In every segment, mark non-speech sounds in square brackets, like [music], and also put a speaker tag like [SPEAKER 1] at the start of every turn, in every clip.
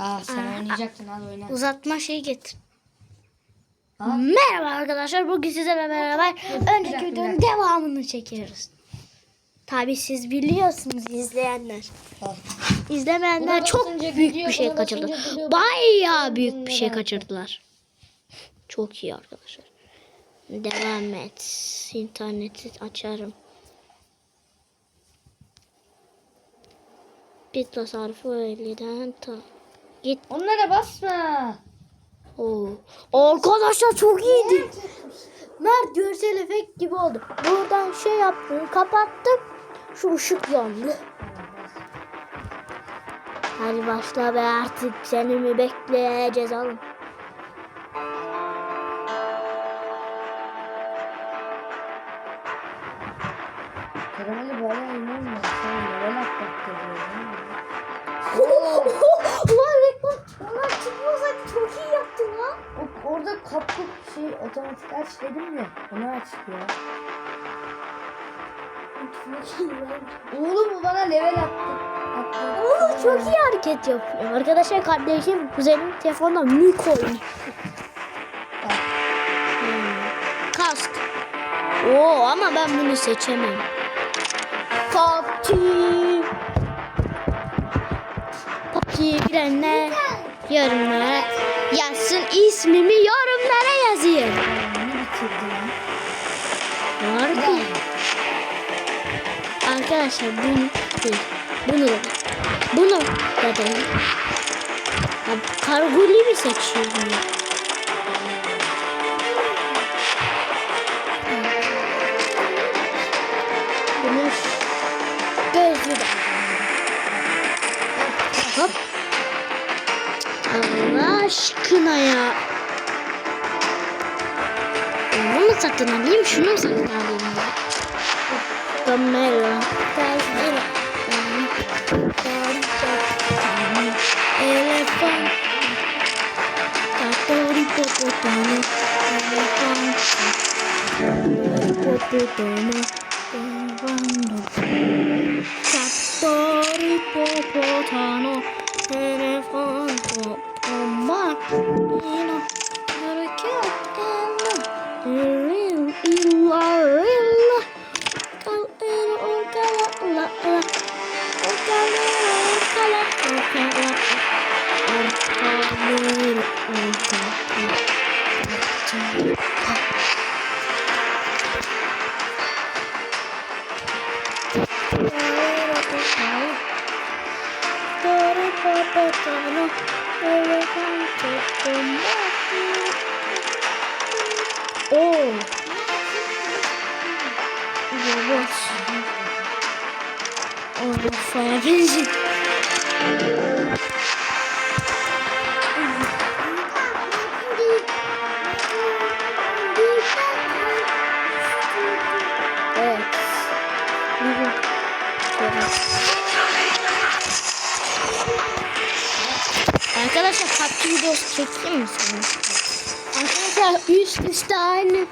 [SPEAKER 1] Aa sen oynayacaktın hadi oyna.
[SPEAKER 2] Uzatma şeyi getir.
[SPEAKER 1] Ha?
[SPEAKER 2] Merhaba arkadaşlar. Bugün sizlerle beraber önceki videonun devamını çekiyoruz. Tabi siz biliyorsunuz izleyenler.
[SPEAKER 1] Ha.
[SPEAKER 2] İzlemeyenler çok büyük
[SPEAKER 1] gidiyor,
[SPEAKER 2] bir şey kaçırdı. Bayağı büyük bir şey kaçırdılar. Çok iyi arkadaşlar. Devam et. İnterneti açarım. Bit tasarrufu 50'den ta. Git.
[SPEAKER 1] Onlara basma.
[SPEAKER 2] Oo. Arkadaşlar çok iyiydi. Mert görsel efekt gibi oldu. Buradan şey yaptım, kapattım. Şu ışık yandı. Hadi başla be artık seni mi bekleyeceğiz oğlum.
[SPEAKER 1] Karameli böyle oynamıyor. Sen level atlattırıyorsun. [laughs] kapı şey otomatik aç dedim ya. Onu aç ya. Oğlum bu bana level attı. attı.
[SPEAKER 2] Oğlum çok iyi hareket yapıyor. Arkadaşlar kardeşim kuzenim telefonda mük. Hmm. Kask. Oo ama ben bunu seçemem. PUBG. PUBG girenler yorumlara yazsın ismimi yorumlara Arkadaşlar bunu. Bunu bunu da değil. Ya, Kargoli mi seçiyorum ya? Bunu gözlü de. Hop. Allah aşkına ya. Bunu satın alayım, şunu mu satın alayım? Camela. Camela. Elefant. Tatori popotamo. Elefant. Popotamo. PUBG videosu çekeyim mi sana? Arkadaşlar üst üste aynı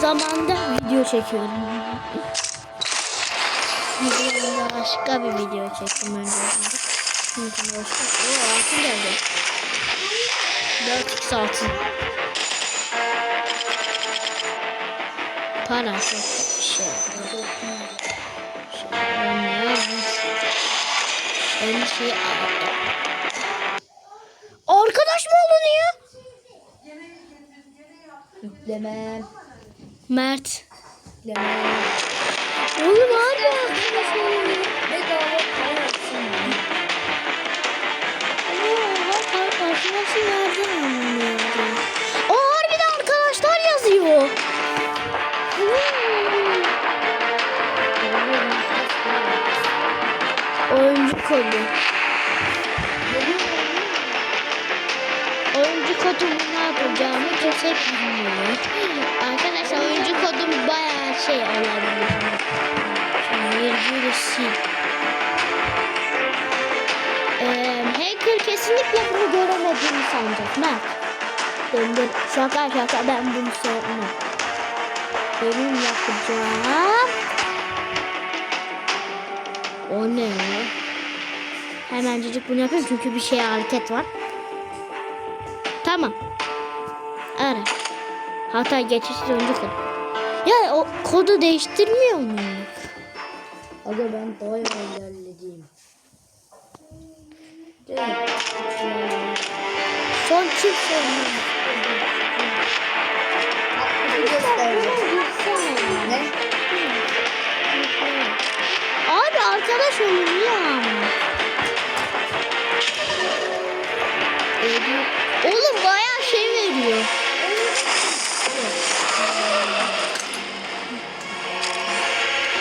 [SPEAKER 2] zamanda video çekiyorum. Videomda başka bir video çektim önce. Şimdi başka. Oo altın geldi. 4 altın. Para bir şey. Şöyle En şey Mert.
[SPEAKER 1] Yüklemem.
[SPEAKER 2] Oğlum harbi çünkü bir şeye hareket var. Tamam. Ara. Hatta geçişsiz önce kod. Ya o kodu değiştirmiyor mu?
[SPEAKER 1] Aga ben bayağı ilerledim. Evet.
[SPEAKER 2] Son
[SPEAKER 1] göstereceğim. Ne?
[SPEAKER 2] Abi arkadaş olun ya. Oğlum bayağı şey veriyor.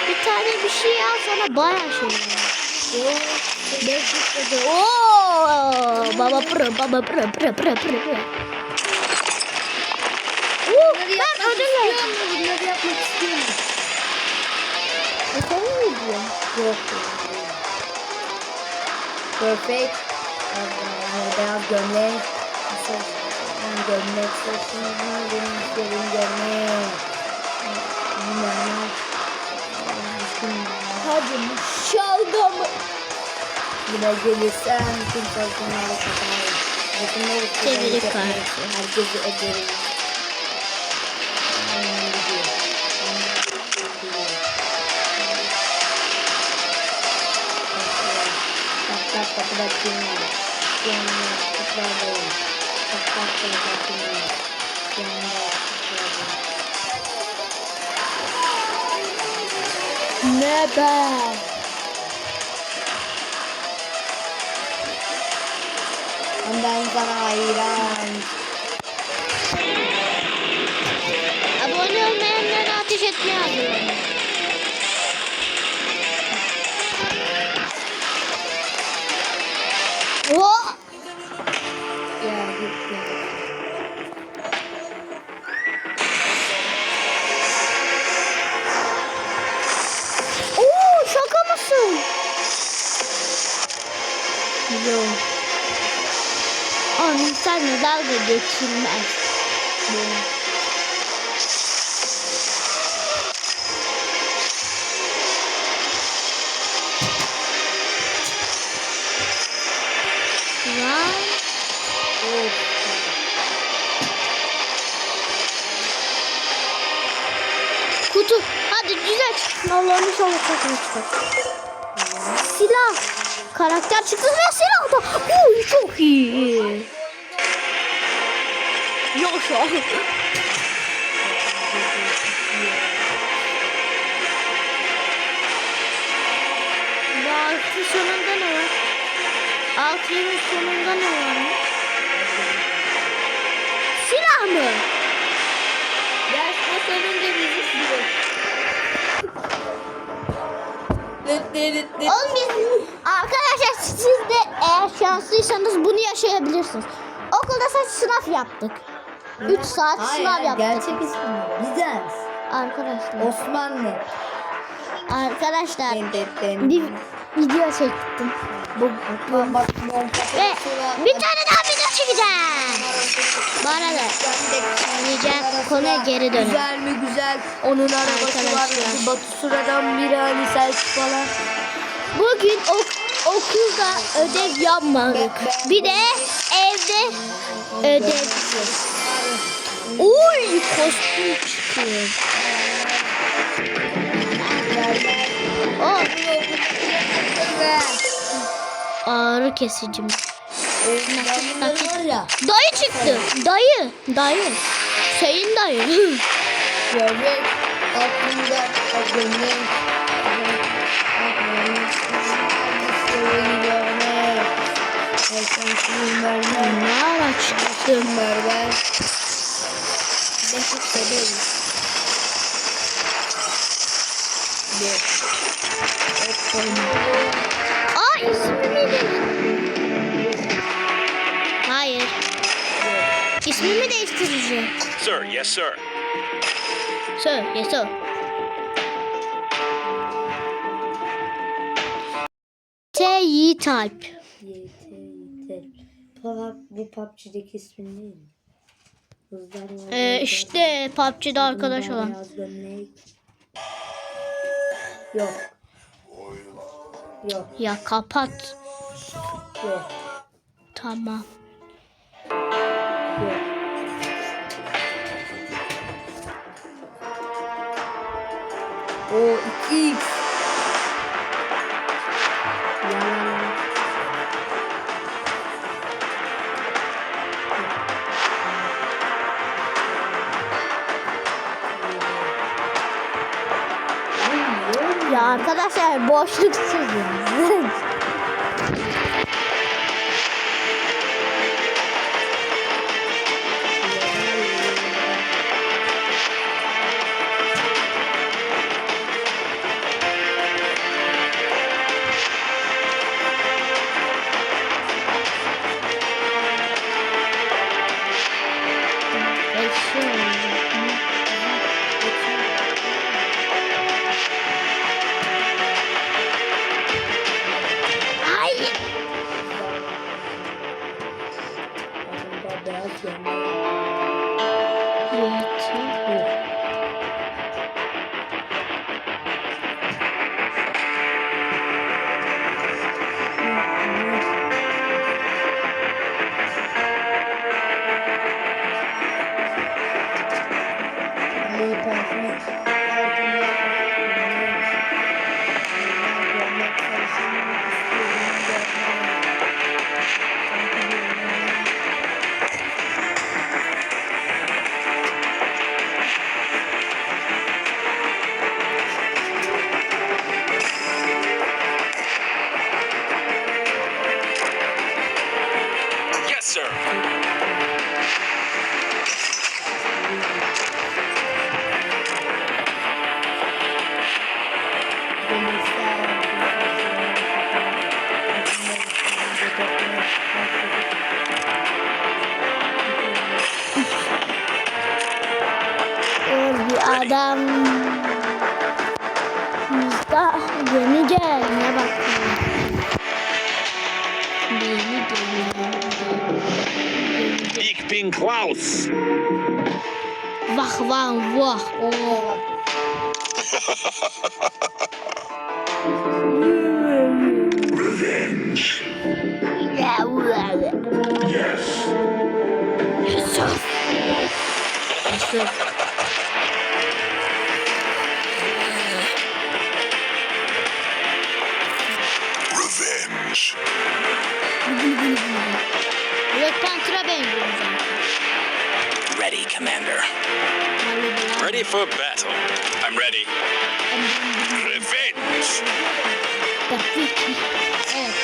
[SPEAKER 2] Bir tane bir şey al sana bayağı şey veriyor. Beş yüz Oo, baba pro, baba pro, pro, pro, pro, pro. Oo, ben ödül verdim.
[SPEAKER 1] Bunları yapmak istiyorum.
[SPEAKER 2] Efendim mi diyor?
[SPEAKER 1] Yok. Perfect. Ee, Beyaz gömlek. Saç. Ben gömlek saçım. Benim istediğim gömlek. Bilmem.
[SPEAKER 2] Hadi şalgamı.
[SPEAKER 1] Buna gelirsen tüm salgınları
[SPEAKER 2] Çevirik
[SPEAKER 1] ben
[SPEAKER 2] kartı.
[SPEAKER 1] Herkesi tak kapıda kim var? Yanımda kutlardayım. Tak tak kapıda kim var? Yanımda kutlardayım.
[SPEAKER 2] Ne be?
[SPEAKER 1] Ben sana hayran.
[SPEAKER 2] Abone olmayanlara ateş etmeye hazırlanın. Geçilmez. Lan.
[SPEAKER 1] Of.
[SPEAKER 2] Kutu. Hadi güzel çıksın. İnşallah çok iyi çıkar. Silah. Karakter çıktı ve silah da. Uy çok iyi. Yaşa. Bu altı sonunda ne var? Altı yemin sonunda ne var? Silah mı?
[SPEAKER 1] Yarışma sonunda bizi sürüyor.
[SPEAKER 2] Oğlum biz arkadaşlar siz de eğer şanslıysanız bunu yaşayabilirsiniz. Okulda saç sınav yaptık. 3 saat
[SPEAKER 1] Hayır,
[SPEAKER 2] sınav yaptık.
[SPEAKER 1] gerçek ismi Bizans.
[SPEAKER 2] Arkadaşlar.
[SPEAKER 1] Osmanlı.
[SPEAKER 2] Arkadaşlar
[SPEAKER 1] Den, den, den.
[SPEAKER 2] bir video çektim.
[SPEAKER 1] Bu, bak,
[SPEAKER 2] Ve bir tane daha video çekeceğim. Bu arada diyeceğim konuya geri dönün.
[SPEAKER 1] Güzel mi güzel? Onun arabası var. Batu Sura'dan biri hani selfie falan.
[SPEAKER 2] Bugün ok- okulda ödev yapmadık. Bir de evde ödev. Uy kostüm çıkıyor. Oh ağrı kesicim. Dayı çıktı. Dayı. Dayı. Sayın dayı. [laughs]
[SPEAKER 1] Gömlek. Aklımda gömlek.
[SPEAKER 2] ne ara çıktı?
[SPEAKER 1] Merve. Ne çok severim. Bir.
[SPEAKER 2] Aa ismi neydi? Hayır. İsmimi değiştireceğim.
[SPEAKER 3] Sir, yes, sir.
[SPEAKER 2] Sir, yes sir. T. Yiğit Alp.
[SPEAKER 1] Yeter. Pub, bu PUBG'deki ismin değil mi?
[SPEAKER 2] Ee, işte PUBG'de arkadaş olan.
[SPEAKER 1] Yok. Yok.
[SPEAKER 2] Ya kapat.
[SPEAKER 1] Yok.
[SPEAKER 2] Tamam.
[SPEAKER 1] Yok. O
[SPEAKER 2] arkadaşlar boşluksuz [laughs]
[SPEAKER 3] Yes,
[SPEAKER 2] Yusuf.
[SPEAKER 3] Revenge.
[SPEAKER 2] Black Panther'a benziyor zaten.
[SPEAKER 3] Ready, Commander. Ready for battle. I'm ready. Revenge.
[SPEAKER 2] Evet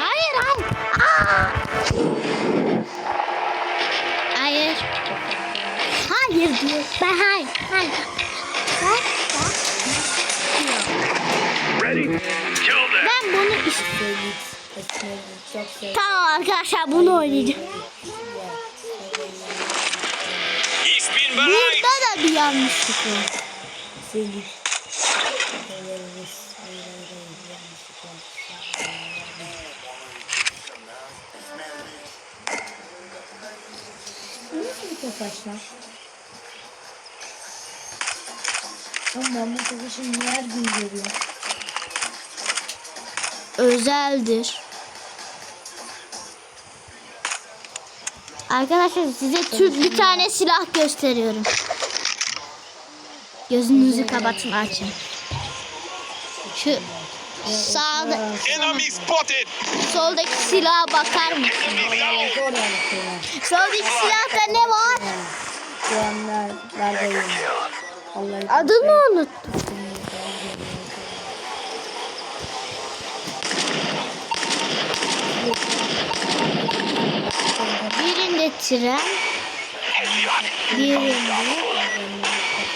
[SPEAKER 2] hayır hayır. Aa! Hayır diyor. Ben hayır. Hayır. Bak, bak.
[SPEAKER 3] Ready. Kill them.
[SPEAKER 2] Ben bunu istiyorum. Tamam arkadaşlar bunu oynayacağım. Burada da bir yanlışlık var.
[SPEAKER 1] Var. Nasıl bir lan? Oğlum ben bu topaçı niye her gün görüyorum?
[SPEAKER 2] Özeldir. Arkadaşlar size Türk bir tane silah gösteriyorum. Gözünüzü kapatın açın. Şu sağda,
[SPEAKER 3] Enemy spotted.
[SPEAKER 2] soldaki silaha bakar mısın? Soldaki silahta ne var?
[SPEAKER 1] Şu anlar
[SPEAKER 2] Adını unuttum. Birinde tren, birinde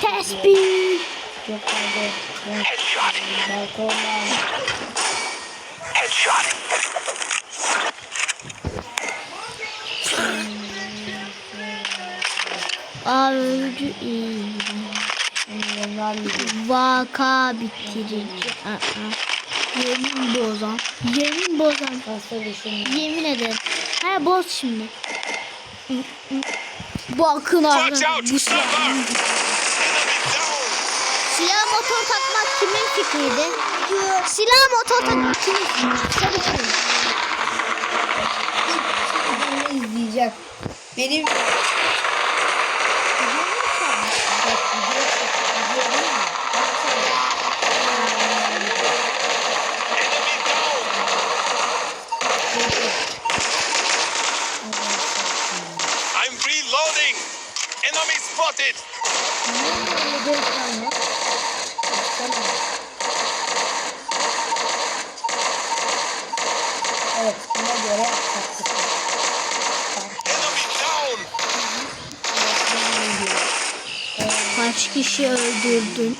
[SPEAKER 2] tespih.
[SPEAKER 3] Headshot. Headshot.
[SPEAKER 2] Avcı iyi.
[SPEAKER 1] Onlar gibi.
[SPEAKER 2] Vaka bitirici. Aa. Yemin bozan. Yemin bozan. Yemin ederim. Ha boz şimdi. Arkadaşlar.
[SPEAKER 3] out.
[SPEAKER 2] Bu silah. Motor takmak kimin fikriydi? Silah motor Sarı kim?
[SPEAKER 1] Beni izleyecek. Benim
[SPEAKER 3] spotted.
[SPEAKER 1] Evet, buna göre.
[SPEAKER 2] Kaç kişi öldürdün?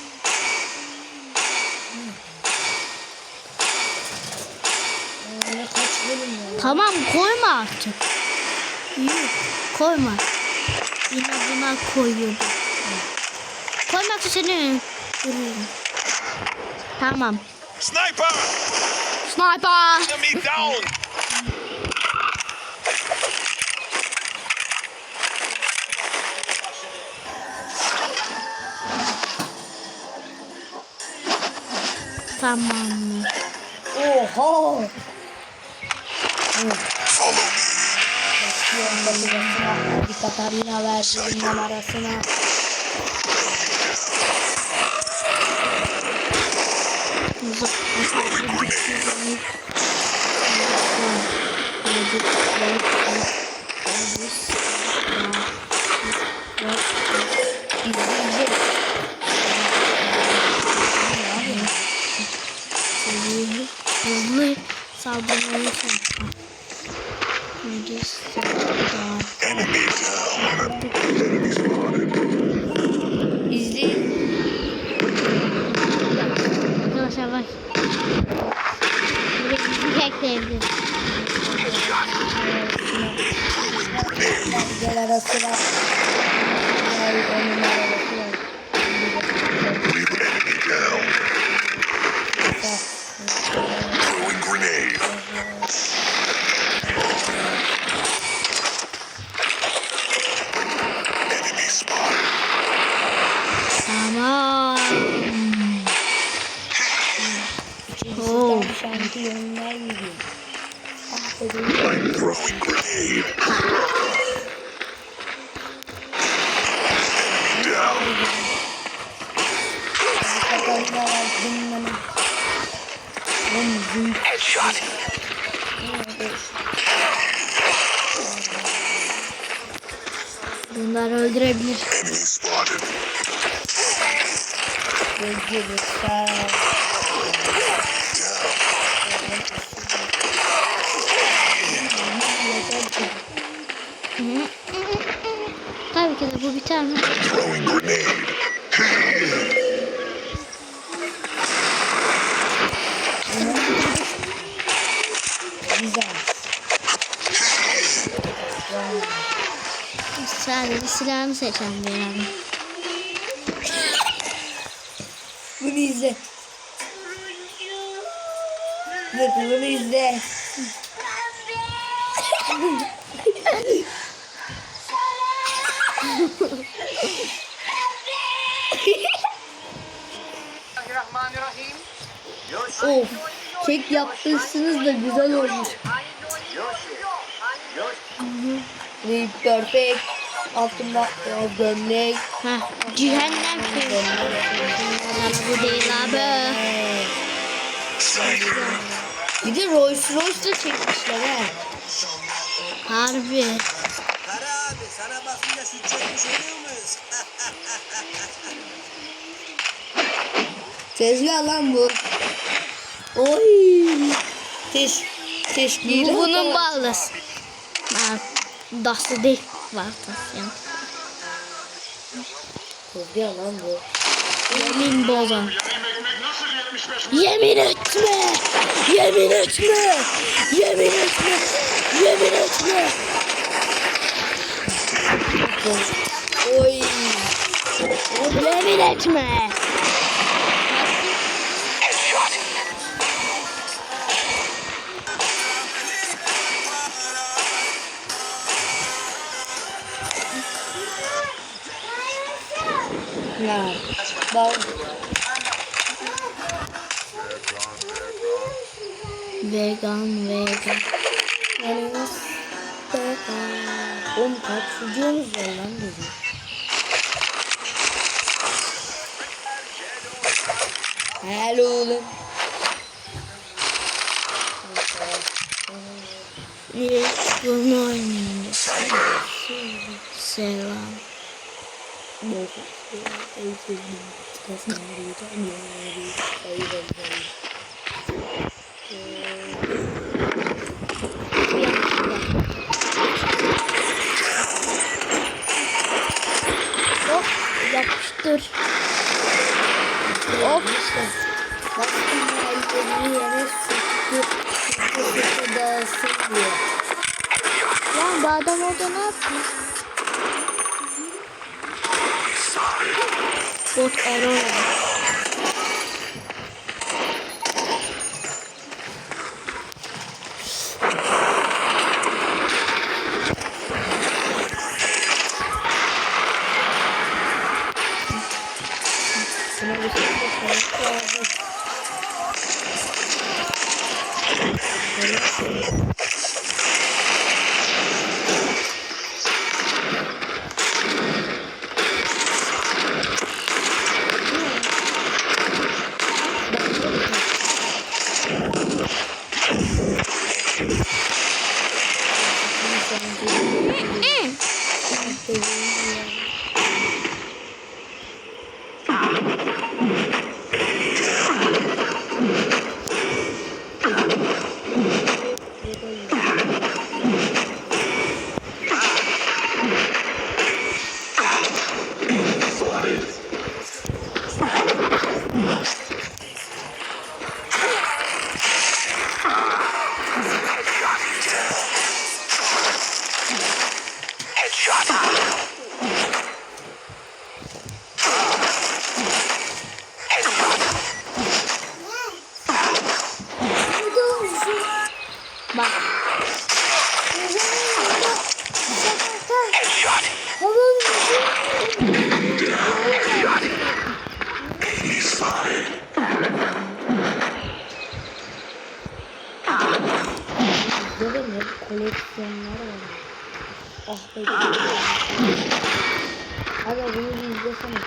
[SPEAKER 1] Var?
[SPEAKER 2] Tamam koyma artık. Yok koyma. İnadına koyuyorum. Koymak seni öldürürüm. Tamam.
[SPEAKER 3] Sniper.
[SPEAKER 2] Sniper.
[SPEAKER 3] Enemy down.
[SPEAKER 2] Tamam.
[SPEAKER 1] Oha! Bakıyorum kapıdasına, bir Katarina verdiğin numarasına. İzleyecek.
[SPEAKER 2] Hızlı saldırmayı çalışma. Önce saldırı.
[SPEAKER 1] İzleyin.
[SPEAKER 2] Arkadaşlar bak. Buraya.
[SPEAKER 1] Gel arasına. Ay, onun arasına.
[SPEAKER 3] Headshot.
[SPEAKER 2] Bunlar öldürebilir.
[SPEAKER 3] Enemy spotted.
[SPEAKER 1] Gözleri sağ.
[SPEAKER 2] Tabii de bu biter mi?
[SPEAKER 1] Güzel.
[SPEAKER 2] Sadece silahını seçelim beraber.
[SPEAKER 1] Bunu izle. Dur bunu izle. [laughs] of. Kek yapmışsınız da güzel olmuş. Ve perfect. Altında gömlek.
[SPEAKER 2] Ha, cehennem köyü. Bana bu değil abi.
[SPEAKER 1] Bir de Rolls Royce da çekmişler he.
[SPEAKER 2] Harbi.
[SPEAKER 1] Tezgah lan bu. Oy. Teş, teşkilat.
[SPEAKER 2] Bu bunun ballası. Dası değil. Baltası yani.
[SPEAKER 1] Tezgah lan bu.
[SPEAKER 2] Yemin bozan. Yemin etme! Yemin etme! Yemin etme! Yemin etme!
[SPEAKER 1] Oy.
[SPEAKER 2] Yemin etme!
[SPEAKER 1] Ya. Bak.
[SPEAKER 2] Vegan vegan.
[SPEAKER 1] Hello oğlum.
[SPEAKER 2] Niye bunu oynayayım? Selam. Yapıştır. Hop.
[SPEAKER 1] Baktım elleri yere sıktı. Sıktı dağılsın diye.
[SPEAKER 2] Lan bu adam orada ne yapıyor? Bot error.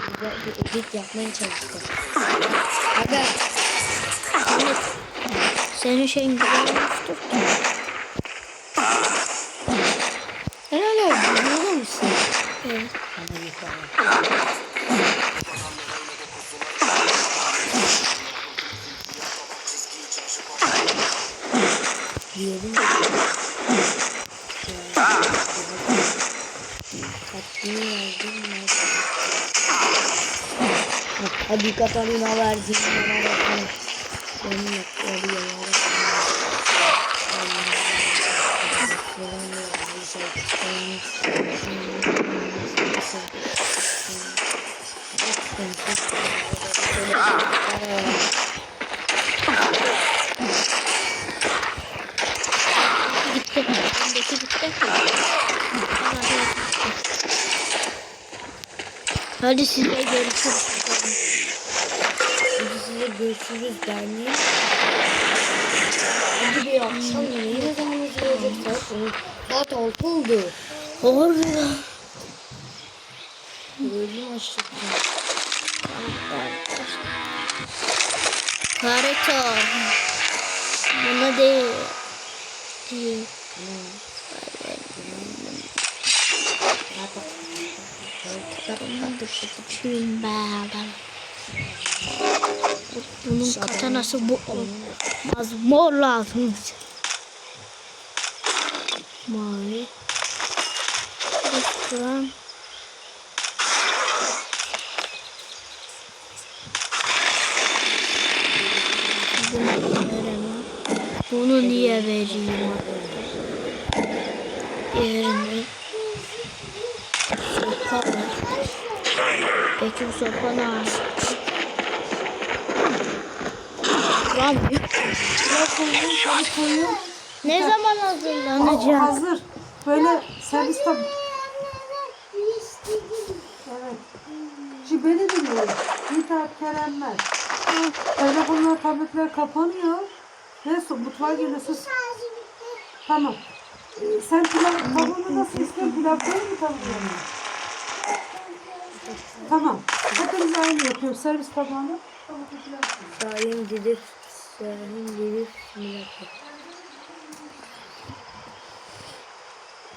[SPEAKER 1] Güzel bir edit yapmaya çalıştım. Aga
[SPEAKER 2] Senin şeyin güzel olmuştur.
[SPEAKER 1] herhalde biliyor musun?
[SPEAKER 2] Evet.
[SPEAKER 1] Hadi yukarı. Hadi Katarina versin bana bakalım. Beni yapıyor
[SPEAKER 2] Gitti. Öndeki gitti. Hadi size görüşürüz.
[SPEAKER 1] Görüşürüz derneği. Hadi bir akşam yemeği ne zaman izleyecek? Saat Saat 6 oldu.
[SPEAKER 2] Harbi lan.
[SPEAKER 1] Öldüm açlıktan.
[SPEAKER 2] Harita. Buna değil. Değil. Şuyum ben. Bunun katanası bu olmaz. Mor lazım. Mavi. Restoran. Bunu niye vereyim? Yerine. Sopa. Peki bu sopa ne? Lan ne zaman hazırlanacak?
[SPEAKER 4] Hazır. Böyle servis tab... Evet. Dinleyin. Bir tane Keremler. Telefonlar, tabletler kapanıyor. Neyse mutfağa geliyorsun. Tamam. Ee, sen pilav tavuğunu nasıl istiyorsun? Pilav koyayım mı tavuğunu? Tamam. Hepimiz aynı yapıyoruz. Servis tabağını. Tavuklu pilav koyuyoruz.
[SPEAKER 1] Salim Didif, Salim Didif, Simülatör.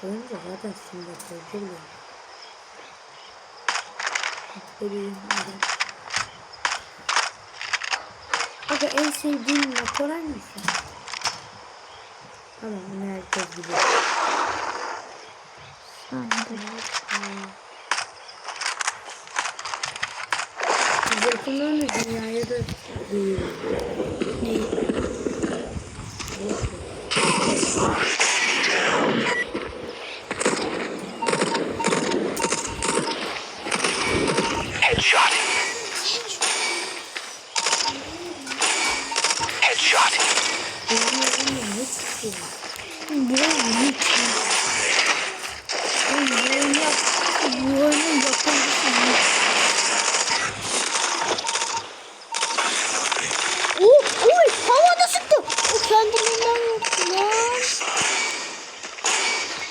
[SPEAKER 1] Önce zaten simülatör değil mi? En sevdiğin motor hangisi? Tamam bunu herkes biliyor. Biz yakınlarını dünyaya da duyuyoruz.
[SPEAKER 3] Headshot. Headshot.
[SPEAKER 2] Bu oyun Bu oyunun yapımcısı bu. Oh, oy, havada sıktı. O kendiliğinden yaptı lan.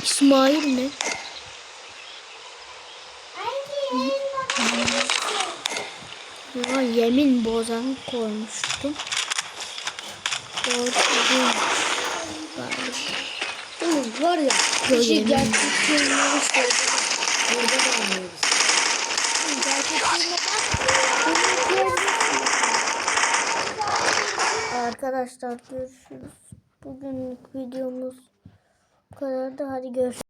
[SPEAKER 2] İsmail mi? Ya yemin bozan koymuştum. Doğru değil.
[SPEAKER 1] Oğlum var ya
[SPEAKER 2] Yo,
[SPEAKER 1] kişi
[SPEAKER 2] yemin.
[SPEAKER 1] gerçekçiliğini söyledi. Burada da anlıyoruz. Arkadaşlar görüşürüz. Bugünlük videomuz bu kadardı. Hadi görüşürüz.